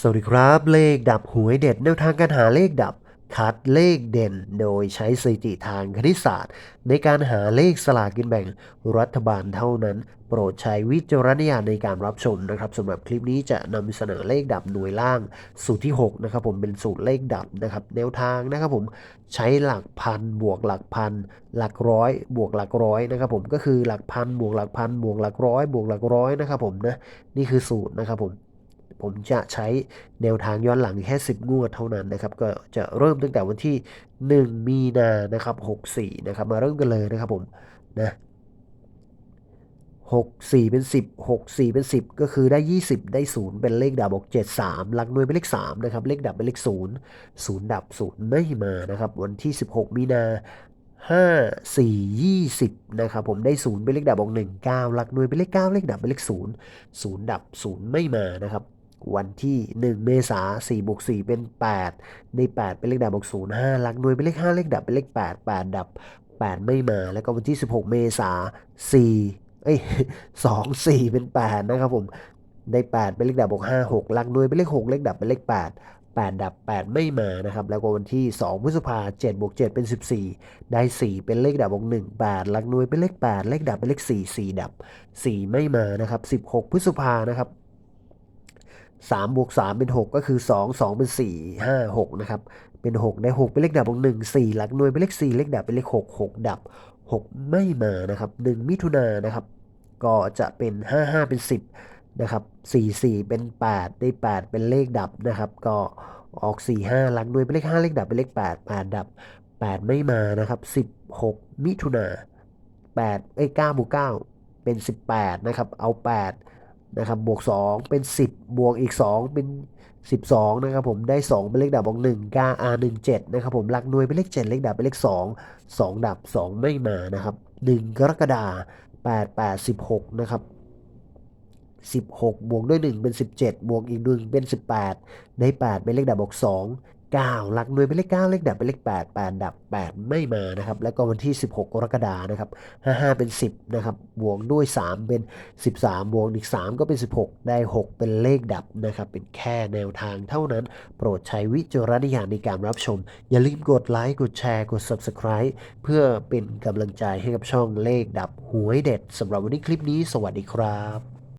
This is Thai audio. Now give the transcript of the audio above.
สวัสดีครับเลขดับหวยเด็ดแนวทางการหาเลขดับ คัดเลขเด่น โดยใช้สถิติทางคณิตศาสตร์ ในการหาเลขสลากกินแบ่งรัฐบาลเท่านั้น โปรดใช้วิจารณญาณในการรับชมนะครับสำหรับคลิปนี้จะนำเสนอเลขดับหน่วยล่าง สูตรที่6นะครับผมเป็นสูตรเลขดับนะครับแนวทางนะครับผมใช้หลักพันบวกหลักพันหลักร้อยบวกหลักร้อยนะครับผมก็คือหลักพันบวกหลักพันบวกหลักร้อยบวกหลักร้อยนะครับผมนะนี่คือสูตรนะครับผม ผมจะใช้แนวทางย้อนหลังแค่ 10 งวดเท่านั้นนะครับ ก็จะเริ่มตั้งแต่วันที่ 1 มีนานะครับ 64 นะครับ มาเริ่มกันเลยนะครับผมนะ64 เป็น 10 64 เป็น 10 ก็คือได้ 20 ได้ 0 เป็นเลขดับบอก73 หลักหน่วยเป็นเลข 3 นะครับ เลขดับเป็นเลข 0 0 ดับ 0 ไม่มานะครับ วันที่ 16 มีนา5 4 20นะครับผมได้0เป็นเลขดับบอก1 9หลักหน่วยเป็นเลข9เลขดับเป็นเลข0 0ดับ0ไม่มานะครับ วันที่ 1 เมษา4บวก4เป็น 8 ใน 8 เป็นเลขดับบวก0 5หลักหน่วยเป็นเลข 5 เลขดับเป็นเลข 8 8 ดับ 8 ไม่มา แล้วก็วันที่ 16 เมษา4เอ้ย2 4 เป็น 8 นะครับผมใน 8 เป็นเลขดับบวก5 6หลักหน่วยเป็นเลข 6 เลขดับเป็นเลข 8 8 ดับ 8 ไม่มานะครับ แล้วก็วันที่ 2 พฤษภา7บวก7เป็น 14 ได้ 4 เป็นเลขดับบวก1 8หลักหน่วยเป็นเลข 8 เลขดับเป็นเลข 4 4 ดับ 4 ไม่มานะครับ 16 พฤษภานะครับ 3บวก3เป็น 6 ก็คือ 2 2 เป็น 4 5 6 นะครับ เป็น 6 ได้ 6 เป็นเลขดับบวก1 4 หลักหน่วยเป็นเลข 4 เลขดับเป็นเลข 6 6 ดับ 6 ไม่มานะครับ 1 มิถุนานนะครับ ก็จะเป็น 5 5 เป็น 10 นะครับ 4 4 เป็น 8 ได้ 8 เป็นเลขดับนะครับ ก็ออก 4 5 หลักหน่วยเป็นเลข 5 เลขดับเป็นเลข 8 8 ดับ 8 ไม่มานะครับ 16 มิถุนา8เอ้ย9บวก9เป็น 18 นะครับ เอา 8 นะครับบวก 2 เป็น 10 บวกอีก 2 เป็น 12 นะครับผมได้ 2 เป็นเลขดับบวก1 9 R 1 7 นะครับผมหลักหน่วยเป็นเลข 7 เลขดับเป็นเลข 2 2 ดับ 2 ไม่มานะครับ 1 กรกฎาคม8 8 16 นะครับ 16 บวกด้วย 1 เป็น 17 บวกอีก 1 เป็น 18 ได้ 8 เป็นเลขดับบวก2 9 หลักหน่วยเป็นเลข 9 เลขดับเป็นเลข 8 8 ดับ 8 ไม่มานะครับ แล้วก็วันที่ 16 กรกฎานะครับ 55 เป็น 10 นะครับ บวกด้วย 3 เป็น 13 บวกอีก 3 ก็เป็น 16 ได้ 6 เป็นเลขดับนะครับ เป็นแค่แนวทางเท่านั้น โปรดใช้วิจารณญาณในการรับชม อย่าลืมกดไลค์ กดแชร์ กด Subscribe เพื่อเป็นกำลังใจให้กับช่องเลขดับหวยเด็ดสำหรับวันนี้คลิปนี้ สวัสดีครับ